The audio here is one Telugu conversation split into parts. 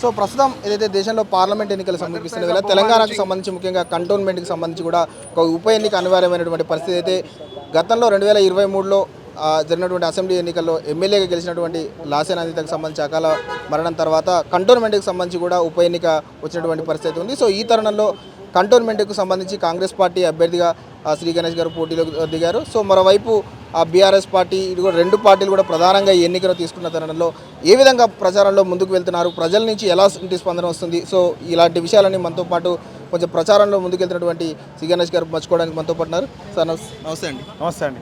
సో ప్రస్తుతం ఏదైతే దేశంలో పార్లమెంట్ ఎన్నికలు సమీపిస్తున్న వేళ తెలంగాణకు సంబంధించి ముఖ్యంగా కంటోన్మెంట్కి సంబంధించి కూడా ఒక ఉప ఎన్నిక అనివార్యమైనటువంటి పరిస్థితి అయితే గతంలో రెండు వేల ఇరవై మూడులో జరిగినటువంటి అసెంబ్లీ ఎన్నికల్లో ఎమ్మెల్యేగా గెలిచినటువంటి లాసేన్ అనితకు సంబంధించి అకాల మరణం తర్వాత కంటోన్మెంట్కి సంబంధించి కూడా ఉప ఎన్నిక వచ్చినటువంటి పరిస్థితి ఉంది. సో ఈ తరుణంలో కంటోన్మెంట్కు సంబంధించి కాంగ్రెస్ పార్టీ అభ్యర్థిగా శ్రీ గణేష్ గారు పోటీలో దిగారు. సో మరోవైపు ఆ బీఆర్ఎస్ పార్టీ ఇది కూడా రెండు పార్టీలు కూడా ప్రధానంగా ఈ ఎన్నికను తీసుకున్న తరుణంలో ఏ విధంగా ప్రచారంలో ముందుకు వెళ్తున్నారు? ప్రజల నుంచి ఎలా ఇంటి స్పందన వస్తుంది? సో ఇలాంటి విషయాలన్నీ మనతో పాటు కొంచెం ప్రచారంలో ముందుకు వెళ్తున్నటువంటి శ్రీ గణేష్ గారు పంచుకోవడానికి మనతో పాటు ఉన్నారు సార్ నమస్- నమస్తే అండి. నమస్తే అండి.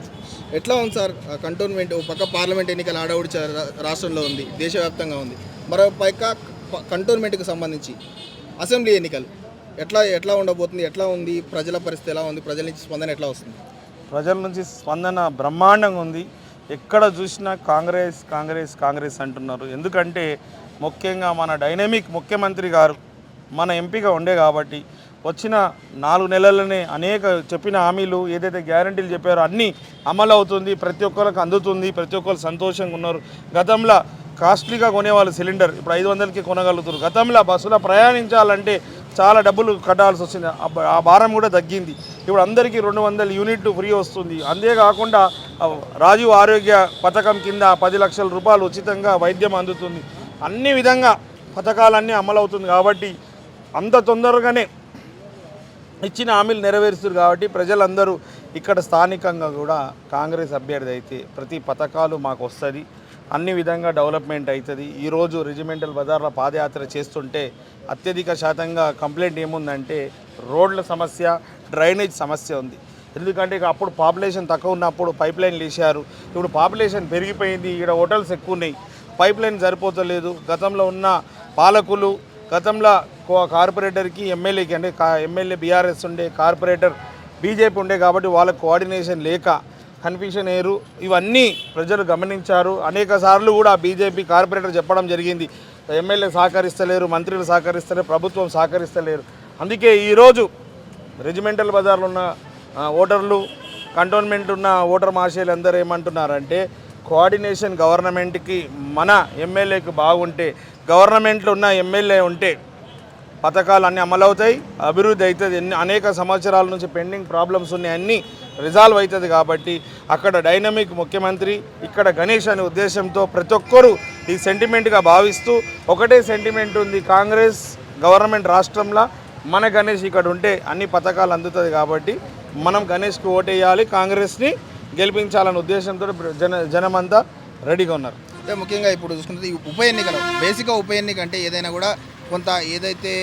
ఎట్లా ఉంది సార్ కంటోన్మెంట్? పక్క పార్లమెంట్ ఎన్నికల ఆడవుడి రాష్ట్రంలో ఉంది దేశవ్యాప్తంగా ఉంది. మరో పక్క ప- కంటోన్మెంట్కి సంబంధించి అసెంబ్లీ ఎన్నికలు. ఎట్లా ఎట్లా ఉండబోతుంది? ఎట్లా ఉంది? ప్రజల పరిస్థితి ఎలా ఉంది? ప్రజల నుంచి స్పందన ఎట్లా వస్తుంది? ప్రజల నుంచి స్పందన బ్రహ్మాండంగా ఉంది. ఎక్కడ చూసినా కాంగ్రెస్ కాంగ్రెస్ కాంగ్రెస్ అంటున్నారు. ఎందుకంటే ముఖ్యంగా మన డైనమిక్ ముఖ్యమంత్రి గారు మన ఎంపీగా ఉండే కాబట్టి వచ్చిన నాలుగు నెలలనే అనేక చెప్పిన హామీలు ఏదైతే గ్యారంటీలు చెప్పారో అన్నీ అమలు అవుతుంది. ప్రతి ఒక్కరికి అందుతుంది. ప్రతి ఒక్కరు సంతోషంగా ఉన్నారు. గతంలో కాస్ట్లీగా కొనేవాళ్ళు సిలిండర్. ఇప్పుడు ఐదు వందలకి కొనగలుగుతారు గతంలో బస్సులో ప్రయాణించాలంటే చాలా డబ్బులు కట్టాల్సి వచ్చింది. ఆ భారం కూడా తగ్గింది. ఇప్పుడు అందరికీ రెండు వందల యూనిట్లు ఫ్రీ వస్తుంది. అంతేకాకుండా రాజీవ్ ఆరోగ్య పథకం కింద పది లక్షల రూపాయలు ఉచితంగా వైద్యం అందుతుంది. అన్ని విధంగా పథకాలన్నీ అమలవుతుంది కాబట్టి అంత తొందరగానే ఇచ్చిన హామీలు నెరవేరుస్తారు కాబట్టి ప్రజలందరూ ఇక్కడ స్థానికంగా కూడా కాంగ్రెస్ అభ్యర్థి అయితే ప్రతి పథకాలు మాకు వస్తుంది. అన్ని విధంగా డెవలప్మెంట్ అవుతుంది. ఈరోజు రెజిమెంటల్ బజార్లో పాదయాత్ర చేస్తుంటే అత్యధిక శాతంగా కంప్లైంట్ ఏముందంటే రోడ్ల సమస్య డ్రైనేజ్ సమస్య ఉంది. ఎందుకంటే ఇక అప్పుడు పాపులేషన్ తక్కువ ఉన్నప్పుడు పైప్ లైన్లు వేసారు ఇప్పుడు పాపులేషన్ పెరిగిపోయింది. ఇక్కడ హోటల్స్ ఎక్కువ ఉన్నాయి పైప్ లైన్ సరిపోతలేదు. గతంలో ఉన్న పాలకులు గతంలో కార్పొరేటర్కి ఎమ్మెల్యేకి అంటే ఎమ్మెల్యే బీఆర్ఎస్ ఉండే కార్పొరేటర్ బీజేపీ ఉండే కాబట్టి వాళ్ళ కోఆర్డినేషన్ లేక కన్ఫ్యూషన్ ఏరు ఇవన్నీ ప్రజలు గమనించారు. అనేక సార్లు కూడా బీజేపీ కార్పొరేటర్ చెప్పడం జరిగింది. ఎమ్మెల్యే సహకరిస్తలేరు మంత్రులు సహకరిస్తలేరు ప్రభుత్వం సహకరిస్తలేరు. అందుకే ఈరోజు రెజిమెంటల్ బజార్లో ఉన్న ఓటర్లు కంటోన్మెంట్ ఉన్న ఓటర్ మహాశయులు అందరూ ఏమంటున్నారంటే కోఆర్డినేషన్ గవర్నమెంట్కి మన ఎమ్మెల్యేకి బాగుంటే గవర్నమెంట్లో ఉన్న ఎమ్మెల్యే ఉంటే పథకాలు అన్నీ అమలవుతాయి అభివృద్ధి అవుతుంది ఎన్ని అనేక సంవత్సరాల నుంచి పెండింగ్ ప్రాబ్లమ్స్ ఉన్నాయి అన్నీ రిజాల్వ్ అవుతుంది కాబట్టి అక్కడ డైనమిక్ ముఖ్యమంత్రి ఇక్కడ గణేష్ అనే ఉద్దేశంతో ప్రతి ఒక్కరూ ఈ సెంటిమెంట్గా భావిస్తూ ఒకటే సెంటిమెంట్ ఉంది కాంగ్రెస్ గవర్నమెంట్ రాష్ట్రంలో మన గణేష్ ఇక్కడ ఉంటే అన్ని పథకాలు అందుతుంది కాబట్టి మనం గణేష్కి ఓటేయాలి కాంగ్రెస్ని గెలిపించాలనే ఉద్దేశంతో జన జనమంతా రెడీగా ఉన్నారు. అంటే ముఖ్యంగా ఇప్పుడు చూసుకుంటే ఈ ఉప ఎన్నికలు బేసిక్గా ఉప ఎన్నిక అంటే ఏదైనా కూడా కొంత ఏదైతే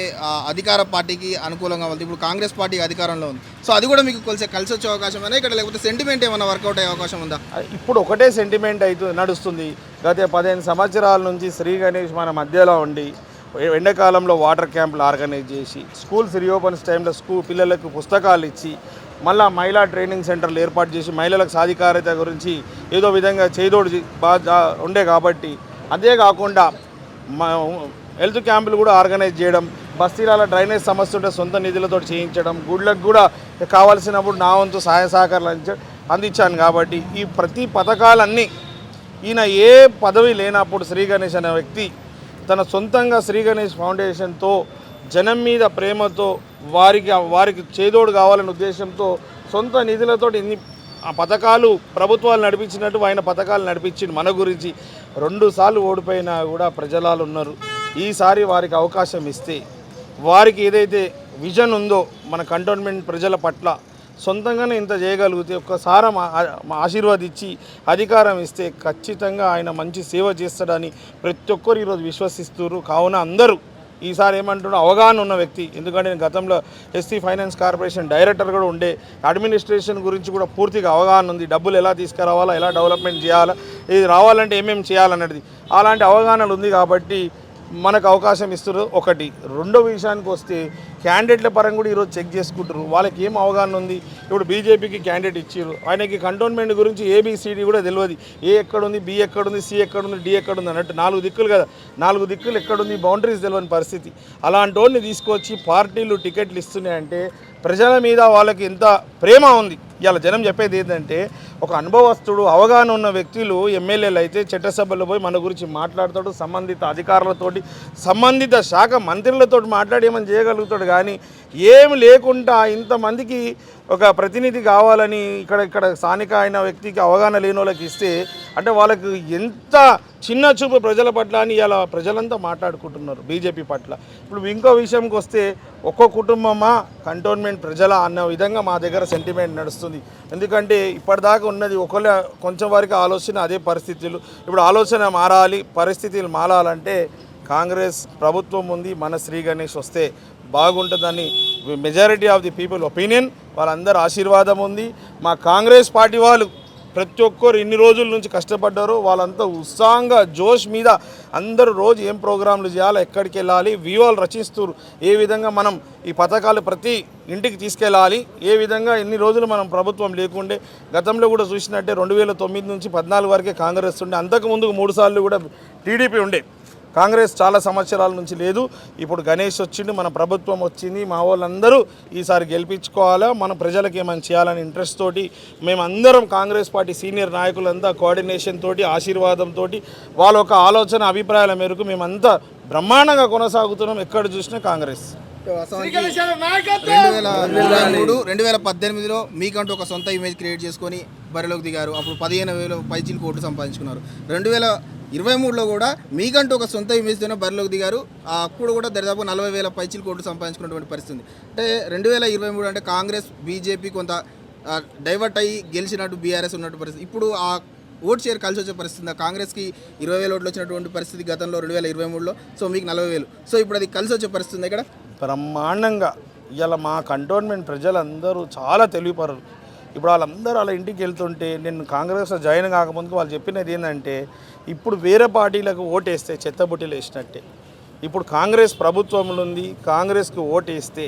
అధికార పార్టీకి అనుకూలంగా ఉంది ఇప్పుడు కాంగ్రెస్ పార్టీ అధికారంలో ఉంది. సో అది కూడా మీకు కలిసి కలిసి వచ్చే అవకాశం అయినా ఇక్కడ లేకపోతే సెంటిమెంట్ ఏమైనా వర్కౌట్ అయ్యే అవకాశం ఉందా? ఇప్పుడు ఒకటే సెంటిమెంట్ అయితే నడుస్తుంది. గత పదిహేను సంవత్సరాల నుంచి శ్రీ గణేష్ మన మధ్యలో ఉండి ఎండాకాలంలో వాటర్ క్యాంపులు ఆర్గనైజ్ చేసి స్కూల్స్ రీఓపెన్స్ టైంలో స్కూల్ పిల్లలకు పుస్తకాలు ఇచ్చి మళ్ళా మహిళా ట్రైనింగ్ సెంటర్లు ఏర్పాటు చేసి మహిళలకు సాధికారత గురించి ఏదో విధంగా చేదోడు ఉండే కాబట్టి అదే కాకుండా హెల్త్ క్యాంపులు కూడా ఆర్గనైజ్ చేయడం బస్తీల డ్రైనేజ్ సమస్య ఉంటే సొంత నిధులతో చేయించడం గుడ్లకు కూడా కావాల్సినప్పుడు నా వంతు సహాయ సహకారాలు అందించాను కాబట్టి ఈ ప్రతి పథకాలన్నీ ఈయన ఏ పదవి లేనప్పుడు శ్రీ గణేష్ అనే వ్యక్తి తన సొంతంగా శ్రీ గణేష్ ఫౌండేషన్తో జనం మీద ప్రేమతో వారికి వారికి చేదోడు కావాలనే ఉద్దేశంతో సొంత నిధులతో ఇన్ని ఆ పథకాలు ప్రభుత్వాలు నడిపించినట్టు ఆయన పథకాలు నడిపించింది మన గురించి రెండుసార్లు ఓడిపోయినా కూడా ప్రజలాలు ఉన్నారు. ఈసారి వారికి అవకాశం ఇస్తే వారికి ఏదైతే విజన్ ఉందో మన కంటోన్మెంట్ ప్రజల పట్ల సొంతంగానే ఇంత చేయగలిగితే ఒక్కసారి మా మా ఆశీర్వాదించి అధికారం ఇస్తే ఖచ్చితంగా ఆయన మంచి సేవ చేస్తాడని ప్రతి ఒక్కరు ఈరోజు విశ్వసిస్తున్నారు. కావున అందరూ ఈసారి ఏమంటున్నా అవగాహన ఉన్న వ్యక్తి. ఎందుకంటే నేను గతంలో ఎస్సీ ఫైనాన్స్ కార్పొరేషన్ డైరెక్టర్ కూడా ఉండే అడ్మినిస్ట్రేషన్ గురించి కూడా పూర్తిగా అవగాహన ఉంది. డబ్బులు ఎలా తీసుకురావాలా ఎలా డెవలప్మెంట్ చేయాలా ఇది రావాలంటే ఏమేమి చేయాలన్నది. అలాంటి అవగాహనలు ఉంది కాబట్టి మనకు అవకాశం ఇస్తారు ఒకటి రెండో విషయానికి వస్తే క్యాండిడేట్ల పరంగా కూడా ఈరోజు చెక్ చేసుకుంటారు వాళ్ళకి ఏం అవగాహన ఉంది? ఇప్పుడు బీజేపీకి క్యాండిడేట్ ఇచ్చారు ఆయనకి కంటోన్మెంట్ గురించి ఏబిసిడి కూడా తెలియదు ఏ ఎక్కడుంది బి ఎక్కడుంది సి ఎక్కడుంది డి ఎక్కడుంది అన్నట్టు నాలుగు దిక్కులు కదా. నాలుగు దిక్కులు ఎక్కడుంది బౌండరీస్ తెలియని పరిస్థితి. అలాంటి తీసుకొచ్చి పార్టీలు టికెట్లు ఇస్తున్నాయంటే ప్రజల మీద వాళ్ళకి ఎంత ప్రేమ ఉంది? ఇవాళ జనం చెప్పేది ఏంటంటే ఒక అనుభవస్తుడు అవగాహన ఉన్న వ్యక్తులు ఎమ్మెల్యేలు అయితే చట్టసభలో పోయి మన గురించి మాట్లాడతాడు సంబంధిత అధికారులతోటి సంబంధిత శాఖ మంత్రులతో మాట్లాడి ఏమని చేయగలుగుతాడు. కానీ ఏమి లేకుండా ఇంతమందికి ఒక ప్రతినిధి కావాలని ఇక్కడ ఇక్కడ స్థానిక అయిన వ్యక్తికి అవగాహన లేని వాళ్ళకి ఇస్తే అంటే వాళ్ళకి ఎంత చిన్న చూపు ప్రజల పట్ల అని ఇలా ప్రజలంతా మాట్లాడుకుంటున్నారు బీజేపీ పట్ల. ఇప్పుడు ఇంకో విషయంకి వస్తే ఒక్కో కుటుంబమా? కంటోన్మెంట్ ప్రజల అన్న విధంగా మా దగ్గర సెంటిమెంట్ నడుస్తుంది. ఎందుకంటే ఇప్పటిదాకా ఉన్నది ఒకళ్ళ కొంచెం వరకు ఆలోచన అదే పరిస్థితులు. ఇప్పుడు ఆలోచన మారాలి పరిస్థితులు మారాలంటే కాంగ్రెస్ ప్రభుత్వం ఉంది మన శ్రీ గణేష్ వస్తే బాగుంటుందని majority of the people opinion వాళ్ళందరూ ఆశీర్వాదం ఉంది. మా కాంగ్రెస్ పార్టీ వాళ్ళు ప్రతి ఒక్కరు ఇన్ని రోజుల నుంచి కష్టపడ్డారో. వాళ్ళంతా ఉత్సాహంగా జోష్ మీద అందరూ రోజు ఏం ప్రోగ్రాంలు చేయాలి ఎక్కడికి వెళ్ళాలి వ్యూహాలు రచిస్తారు. ఏ విధంగా మనం ఈ పథకాలు ప్రతి ఇంటికి తీసుకెళ్ళాలి ఏ విధంగా ఎన్ని రోజులు మనం ప్రభుత్వం లేకుండే. గతంలో కూడా చూసినట్టే రెండు వేల తొమ్మిది నుంచి పద్నాలుగు వరకే కాంగ్రెస్ ఉండే. అంతకు ముందుకు మూడు సార్లు కూడా టీడీపీ ఉండే. కాంగ్రెస్ చాలా సంవత్సరాల నుంచి లేదు. ఇప్పుడు గణేష్ వచ్చిండు మన ప్రభుత్వం వచ్చింది మా వాళ్ళందరూ ఈసారి గెలిపించుకోవాలా? మన ప్రజలకు ఏమైనా చేయాలని ఇంట్రెస్ట్ తోటి మేమందరం కాంగ్రెస్ పార్టీ సీనియర్ నాయకులంతా కోఆర్డినేషన్ తోటి ఆశీర్వాదం తోటి వాళ్ళ ఒక ఆలోచన అభిప్రాయాల మేరకు మేమంతా బ్రహ్మాండంగా కొనసాగుతున్నాం. ఎక్కడ చూసినా కాంగ్రెస్. వాస్తవానికి రెండు వేల ఇరవై మూడు రెండు వేల పద్దెనిమిదిలో మీకంటూ ఒక సొంత ఇమేజ్ క్రియేట్ చేసుకొని బరిలోకి దిగారు. అప్పుడు పదిహేను వేల పైచీలు కోట్లు సంపాదించుకున్నారు. రెండు వేల ఇరవై మూడులో కూడా మీకంటూ ఒక సొంత ఇమేజ్తోనే బరిలోకి దిగారు. ఆ అప్పుడు కూడా దరిదాపు నలభై వేల పైచిలు కోట్లు సంపాదించుకున్నటువంటి పరిస్థితి అంటే రెండు వేల ఇరవై మూడు అంటే కాంగ్రెస్ బీజేపీ కొంత డైవర్ట్ అయ్యి గెలిచినట్టు బీఆర్ఎస్ ఉన్నట్టు పరిస్థితి. ఇప్పుడు ఆ ఓట్ షేర్ కలిసి వచ్చే పరిస్థితి కాంగ్రెస్కి ఇరవై వేల ఓట్లు వచ్చినటువంటి పరిస్థితి గతంలో రెండు వేల ఇరవై మూడులో సో మీకు నలభై వేలు. సో ఇప్పుడు అది కలిసి వచ్చే పరిస్థితి ఇక్కడ? బ్రహ్మాండంగా. ఇవాళ మా కంటోన్మెంట్ ప్రజలందరూ చాలా తెలివిపరరు ఇప్పుడు వాళ్ళందరూ వాళ్ళ ఇంటికి వెళ్తుంటే నేను కాంగ్రెస్లో జాయిన్ కాకముందుకు వాళ్ళు చెప్పినది ఏంటంటే ఇప్పుడు వేరే పార్టీలకు ఓటేస్తే చెత్తబుట్టిలు వేసినట్టే. ఇప్పుడు కాంగ్రెస్ ప్రభుత్వంలో ఉంది కాంగ్రెస్కి ఓటేస్తే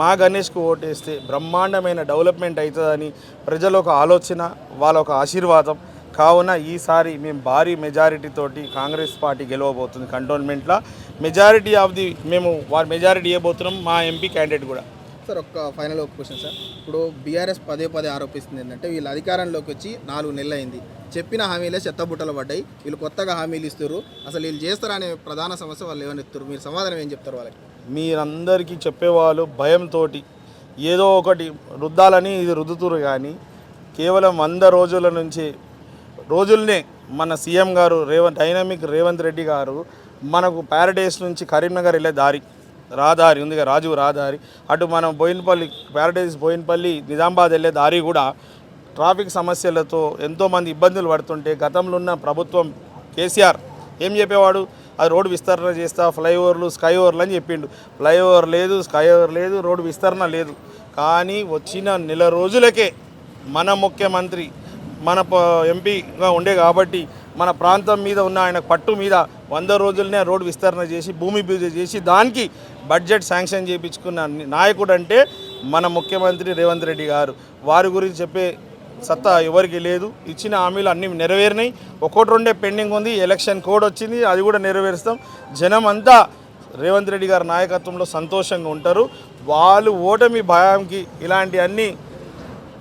మా గణేష్కి ఓటేస్తే బ్రహ్మాండమైన డెవలప్మెంట్ అవుతుందని ప్రజల ఒక ఆలోచన వాళ్ళ ఒక ఆశీర్వాదం. కావున ఈసారి మేము భారీ మెజారిటీతోటి కాంగ్రెస్ పార్టీ గెలవబోతుంది కంటోన్మెంట్లో. మెజారిటీ ఆఫ్ ది మేము వారి మెజారిటీ ఇవ్వబోతున్నాం మా ఎంపీ క్యాండిడేట్ కూడా. సార్ ఒక్క ఫైనల్ ఒక క్వశ్చన్ సార్. ఇప్పుడు బీఆర్ఎస్ పదే పదే ఆరోపిస్తుంది ఏంటంటే వీళ్ళు అధికారంలోకి వచ్చి నాలుగు నెలలు అయింది చెప్పిన హామీలే చెత్తబుట్టలు పడ్డాయి. వీళ్ళు కొత్తగా హామీలు ఇస్తారు అసలు వీళ్ళు చేస్తారనే ప్రధాన సమస్య వాళ్ళు ఏమని ఇస్తారు మీరు సమాధానం ఏం చెప్తారు వాళ్ళకి? మీరందరికీ చెప్పేవాళ్ళు భయంతో ఏదో ఒకటి రుద్దాలని ఇది రుద్దుతురు కానీ కేవలం వంద రోజుల నుంచి రోజుల్నే మన సీఎం గారు రేవంత్ డైనమిక్ రేవంత్ రెడ్డి గారు మనకు ప్యారడైస్ నుంచి కరీంనగర్ వెళ్ళే దారి. రాదారి ఉంది కదా రాజు రాదారి అటు మనం బోయినపల్లి ప్యారడైజ్ బోయినపల్లి నిజామాబాద్ వెళ్ళే దారి కూడా ట్రాఫిక్ సమస్యలతో ఎంతోమంది ఇబ్బందులు పడుతుంటే గతంలో ఉన్న ప్రభుత్వం కేసీఆర్ ఏం చెప్పేవాడు? అది రోడ్డు విస్తరణ చేస్తా ఫ్లైఓవర్లు స్కై ఓవర్లు అని చెప్పిండు. ఫ్లైఓవర్ లేదు స్కై ఓవర్ లేదు రోడ్డు విస్తరణ లేదు. కానీ వచ్చిన నెల రోజులకే మన ముఖ్యమంత్రి మన ప- ఎంపీగా ఉండే కాబట్టి మన ప్రాంతం మీద ఉన్న ఆయన పట్టు మీద వంద రోజులనే రోడ్డు విస్తరణ చేసి భూమి పూజ చేసి దానికి బడ్జెట్ శాంక్షన్ చేయించుకున్న నాయకుడు అంటే మన ముఖ్యమంత్రి రేవంత్ రెడ్డి గారు. వారి గురించి చెప్పే సత్తా ఎవరికి లేదు. ఇచ్చిన హామీలు అన్నీ నెరవేరినాయి. ఒకటి రెండే పెండింగ్ ఉంది. ఎలక్షన్ కోడ్ వచ్చింది. అది కూడా నెరవేరుస్తాం. జనం అంతా రేవంత్ రెడ్డి గారి నాయకత్వంలో సంతోషంగా ఉంటారు. వాళ్ళు ఓటమి భయానికి ఇలాంటి అన్ని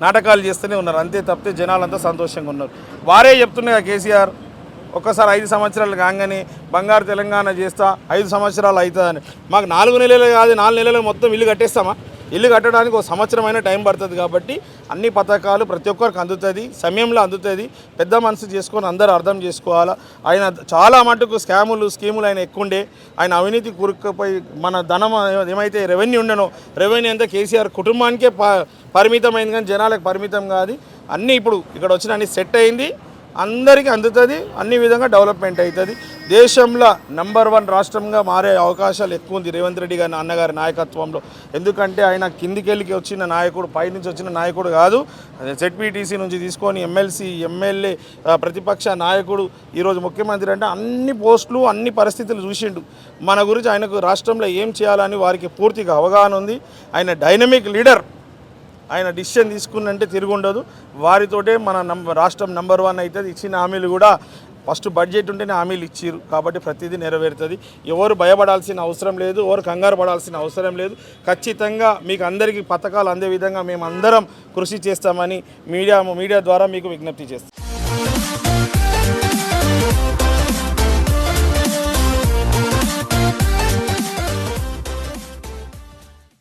నాటకాలు చేస్తూనే ఉన్నారు. అంతే తప్పితే జనాలంతా సంతోషంగా ఉన్నారు. వారే చెప్తున్నాయి కేసీఆర్. ఒక్కసారి ఐదు సంవత్సరాలు కాగానే బంగారు తెలంగాణ చేస్తా ఐదు సంవత్సరాలు అవుతుందని. మాకు నాలుగు నెలలు కాదు నాలుగు నెలలు మొత్తం ఇల్లు కట్టేస్తామా? ఇల్లు కట్టడానికి ఒక సంవత్సరమైన టైం పడుతుంది కాబట్టి అన్ని పథకాలు ప్రతి ఒక్కరికి అందుతుంది సమయంలో అందుతుంది. పెద్ద మనసు చేసుకొని అందరూ అర్థం చేసుకోవాలా? ఆయన చాలా మటుకు స్కాములు స్కీములు ఆయన ఎక్కువండే ఆయన అవినీతి కూరుకుపోయి మన ధనం ఏమైతే రెవెన్యూ ఉండనో రెవెన్యూ అంతా కేసీఆర్ కుటుంబానికే ప పరిమితమైంది కానీ జనాలకు పరిమితం కాదు. అన్నీ ఇప్పుడు ఇక్కడ వచ్చిన అన్ని సెట్ అయింది. అందరికీ అందుతుంది అన్ని విధంగా డెవలప్మెంట్ అవుతుంది దేశంలో నంబర్ వన్ రాష్ట్రంగా మారే అవకాశాలు ఎక్కువ ఉంది. రేవంత్ రెడ్డి గారి అన్నగారి నాయకత్వంలో. ఎందుకంటే ఆయన కిందికెళ్ళికి వచ్చిన నాయకుడు పైనుంచి వచ్చిన నాయకుడు కాదు. జెడ్పీటీసీ నుంచి తీసుకొని ఎమ్మెల్సీ ఎమ్మెల్యే ప్రతిపక్ష నాయకుడు ఈరోజు ముఖ్యమంత్రి అంటే అన్ని పోస్టులు అన్ని పరిస్థితులు చూసిండు. మన గురించి ఆయనకు రాష్ట్రంలో ఏం చేయాలని వారికి పూర్తిగా అవగాహన ఉంది. ఆయన డైనమిక్ లీడర్. ఆయన డిసిషన్ తీసుకున్నంటే తిరుగుండదు. వారితోటే మన రాష్ట్రం నంబర్ వన్ అవుతుంది ఇచ్చిన హామీలు కూడా ఫస్ట్ బడ్జెట్ ఉంటేనే హామీలు ఇచ్చిర్రు. కాబట్టి ప్రతిదీ నెరవేరుతుంది. ఎవరు భయపడాల్సిన అవసరం లేదు ఎవరు కంగారు పడాల్సిన అవసరం లేదు. ఖచ్చితంగా మీకు అందరికీ పథకాలు అందే విధంగా మేము అందరం కృషి చేస్తామని మీడియా మీడియా ద్వారా మీకు విజ్ఞప్తి చేస్తాం